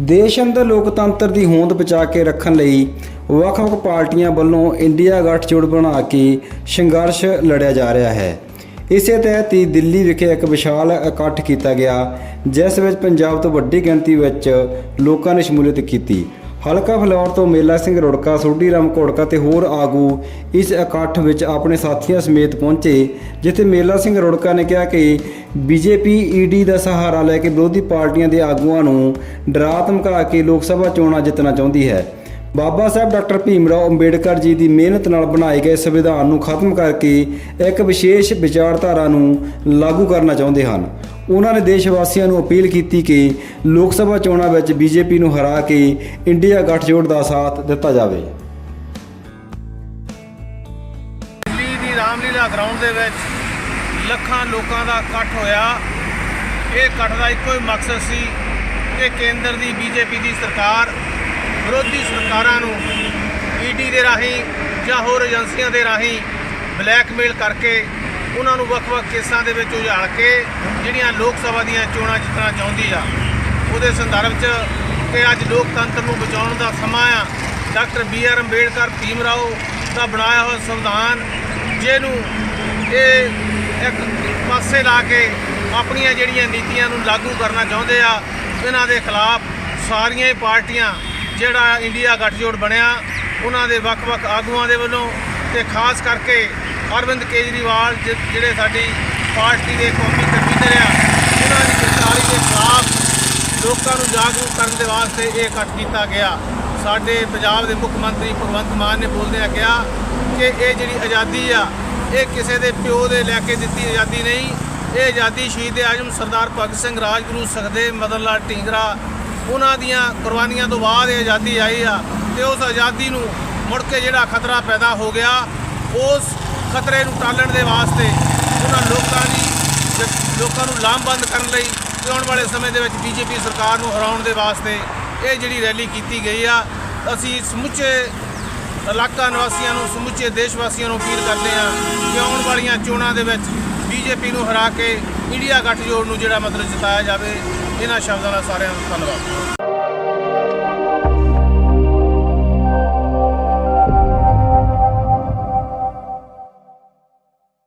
ਦੇਸ਼ ਅੰਦਰ ਲੋਕਤੰਤਰ ਦੀ ਹੋਂਦ ਬਚਾ ਕੇ ਰੱਖਣ ਲਈ ਵੱਖ-ਵੱਖ ਪਾਰਟੀਆਂ ਵੱਲੋਂ ਇੰਡੀਆ ਗੱਠਜੋੜ ਬਣਾ ਕੇ ਸੰਘਰਸ਼ ਲੜਿਆ ਜਾ ਰਿਹਾ ਹੈ। ਇਸੇ ਤਹਿਤ ਹੀ ਦਿੱਲੀ ਵਿਖੇ ਇੱਕ ਵਿਸ਼ਾਲ ਇਕੱਠ ਕੀਤਾ ਗਿਆ, ਜਿਸ ਵਿੱਚ ਪੰਜਾਬ ਤੋਂ ਵੱਡੀ ਗਿਣਤੀ ਵਿੱਚ ਲੋਕਾਂ ਨੇ ਸ਼ਮੂਲੀਅਤ ਕੀਤੀ। ਹਲਕਾ ਫਲੌਰ ਤੋਂ ਮੇਲਾ ਸਿੰਘ ਰੁੜਕਾ, ਸੋਢੀ ਰਾਮ ਘੋੜਕਾ ਤੇ ਹੋਰ ਆਗੂ ਇਸ ਇਕੱਠ ਵਿੱਚ ਆਪਣੇ ਸਾਥੀਆਂ ਸਮੇਤ ਪਹੁੰਚੇ, ਜਿੱਥੇ ਮੇਲਾ ਸਿੰਘ ਰੁੜਕਾ ਨੇ ਕਿਹਾ ਕਿ ਬੀਜੇਪੀ ਈਡੀ ਦਾ ਸਹਾਰਾ ਲੈ ਕੇ ਵਿਰੋਧੀ ਪਾਰਟੀਆਂ ਦੇ ਆਗੂਆਂ ਨੂੰ ਡਰਾ ਧਮਕਾ ਕੇ ਲੋਕ ਸਭਾ ਚੋਣਾਂ ਜਿੱਤਣਾ ਚਾਹੁੰਦੀ ਹੈ। ਬਾਬਾ ਸਾਹਿਬ ਡਾਕਟਰ ਭੀਮ ਰਾਓ ਅੰਬੇਡਕਰ ਜੀ ਦੀ ਮਿਹਨਤ ਨਾਲ ਬਣਾਏ ਗਏ ਸੰਵਿਧਾਨ ਨੂੰ ਖਤਮ ਕਰਕੇ ਇੱਕ ਵਿਸ਼ੇਸ਼ ਵਿਚਾਰਧਾਰਾ ਨੂੰ ਲਾਗੂ ਕਰਨਾ ਚਾਹੁੰਦੇ ਹਨ। ਉਹਨਾਂ ਨੇ ਦੇਸ਼ ਵਾਸੀਆਂ ਨੂੰ ਅਪੀਲ ਕੀਤੀ ਕਿ ਲੋਕ ਸਭਾ ਚੋਣਾਂ ਵਿੱਚ ਬੀਜੇਪੀ ਨੂੰ ਹਰਾ ਕੇ ਇੰਡੀਆ ਗੱਠਜੋੜ ਦਾ ਸਾਥ ਦਿੱਤਾ ਜਾਵੇ। ਦਿੱਲੀ ਦੀ ਰਾਮਲੀਲਾ ਗਰਾਊਂਡ ਦੇ ਵਿੱਚ ਲੱਖਾਂ ਲੋਕਾਂ ਦਾ ਇਕੱਠ ਹੋਇਆ। ਇਹ ਇਕੱਠ ਦਾ ਇੱਕੋ ਹੀ ਮਕਸਦ ਸੀ ਕਿ ਕੇਂਦਰ ਦੀ ਬੀਜੇਪੀ ਦੀ ਸਰਕਾਰ, ਵਿਰੋਧੀ ਸਰਕਾਰਾਂ ਨੂੰ ਈਡੀ ਦੇ ਰਾਹੀਂ ਜਾਂ ਹੋਰ ਏਜੰਸੀਆਂ ਦੇ ਰਾਹੀਂ ਬਲੈਕਮੇਲ ਕਰਕੇ ਉਹਨਾਂ ਨੂੰ ਵੱਖ-ਵੱਖ ਕੇਸਾਂ ਦੇ ਵਿੱਚ ਉਝਾਲ ਕੇ ਜਿਹੜੀਆਂ ਲੋਕ ਸਭਾ ਦੀਆਂ ਚੋਣਾਂ ਜਿੱਤਣਾ ਚਾਹੁੰਦੀ ਆ, ਉਹਦੇ ਸੰਦਰਭ 'ਚ ਕਿ ਅੱਜ ਲੋਕਤੰਤਰ ਨੂੰ ਬਚਾਉਣ ਦਾ ਸਮਾਂ ਆ, doctor B R Ambedkar Bhim Rao ਦਾ ਬਣਾਇਆ ਹੋਇਆ ਸੰਵਿਧਾਨ, ਜਿਹਨੂੰ ਇਹ ਇੱਕ ਪਾਸੇ ਲਾ ਕੇ ਆਪਣੀਆਂ ਜਿਹੜੀਆਂ ਨੀਤੀਆਂ ਨੂੰ ਲਾਗੂ ਕਰਨਾ ਚਾਹੁੰਦੇ ਆ, ਇਹਨਾਂ ਦੇ ਖਿਲਾਫ ਸਾਰੀਆਂ ਹੀ ਪਾਰਟੀਆਂ ਜਿਹੜਾ ਇੰਡੀਆ ਗੱਠਜੋੜ ਬਣਿਆ, ਉਹਨਾਂ ਦੇ ਵੱਖ-ਵੱਖ ਆਗੂਆਂ ਦੇ ਵੱਲੋਂ ਤੇ ਖਾਸ ਕਰਕੇ ਅਰਵਿੰਦ ਕੇਜਰੀਵਾਲ ਜਿ- ਜਿਹੜੇ ਸਾਡੀ ਪਾਰਟੀ ਦੇ ਕੌਮੀ ਕਨਵੀਨਰ ਆ, ਉਹਨਾਂ ਦੀ ਸਰਕਾਰੀ ਦੇ ਖਿਲਾਫ ਲੋਕਾਂ ਨੂੰ ਜਾਗਰੂਕ ਕਰਨ ਦੇ ਵਾਸਤੇ ਇਹ ਇਕੱਠ ਕੀਤਾ ਗਿਆ। ਸਾਡੇ ਪੰਜਾਬ ਦੇ ਮੁੱਖ ਮੰਤਰੀ ਭਗਵੰਤ ਮਾਨ ਨੇ ਬੋਲਦਿਆਂ ਕਿਹਾ ਕਿ ਇਹ ਜਿਹੜੀ ਆਜ਼ਾਦੀ ਆ, ਇਹ ਕਿਸੇ ਦੇ ਪਿਓ ਦੇ ਲੈ ਕੇ ਦਿੱਤੀ ਆਜ਼ਾਦੀ ਨਹੀਂ, ਇਹ ਆਜ਼ਾਦੀ ਸ਼ਹੀਦ ਆਜਮ ਸਰਦਾਰ ਭਗਤ ਸਿੰਘ ਰਾਜਗੁਰੂ ਸੁਖਦੇਵ ਮਦਨ ਲਾਲ ਢੀਂਗਰਾ, ਉਹਨਾਂ ਦੀਆਂ ਕੁਰਬਾਨੀਆਂ ਤੋਂ ਬਾਅਦ ਇਹ ਆਜ਼ਾਦੀ ਆਈ ਆ ਤੇ ਉਸ ਆਜ਼ਾਦੀ ਨੂੰ ਮੁੜ ਕੇ ਜਿਹੜਾ ਖਤਰਾ ਪੈਦਾ ਹੋ ਗਿਆ, ਉਸ ਖਤਰੇ ਨੂੰ ਟਾਲਣ ਦੇ ਵਾਸਤੇ ਉਹਨਾਂ ਲੋਕਾਂ ਦੀ ਲੋਕਾਂ ਨੂੰ ਲਾਮਬੰਦ ਕਰਨ ਲਈ ਤੇ ਆਉਣ ਵਾਲੇ ਸਮੇਂ ਦੇ ਵਿੱਚ ਬੀਜੇਪੀ ਸਰਕਾਰ ਨੂੰ ਹਰਾਉਣ ਦੇ ਵਾਸਤੇ ਇਹ ਜਿਹੜੀ ਰੈਲੀ ਕੀਤੀ ਗਈ ਆ, ਅਸੀਂ ਸਮੁੱਚੇ ਇਲਾਕਾ ਨਿਵਾਸੀਆਂ ਨੂੰ, ਸਮੁੱਚੇ ਦੇਸ਼ ਵਾਸੀਆਂ ਨੂੰ ਅਪੀਲ ਕਰਦੇ ਹਾਂ ਕਿ ਆਉਣ ਵਾਲੀਆਂ ਚੋਣਾਂ ਦੇ ਵਿੱਚ ਬੀਜੇਪੀ ਨੂੰ ਹਰਾ ਕੇ ਇੰਡੀਆ ਗੱਠਜੋੜ ਨੂੰ ਜਿਹੜਾ ਮਤਲਬ ਜਿਤਾਇਆ ਜਾਵੇ, ਇਹਨਾਂ ਸ਼ਬਦਾਂ ਦਾ ਸਾਰਿਆਂ ਨੂੰ ਧੰਨਵਾਦ।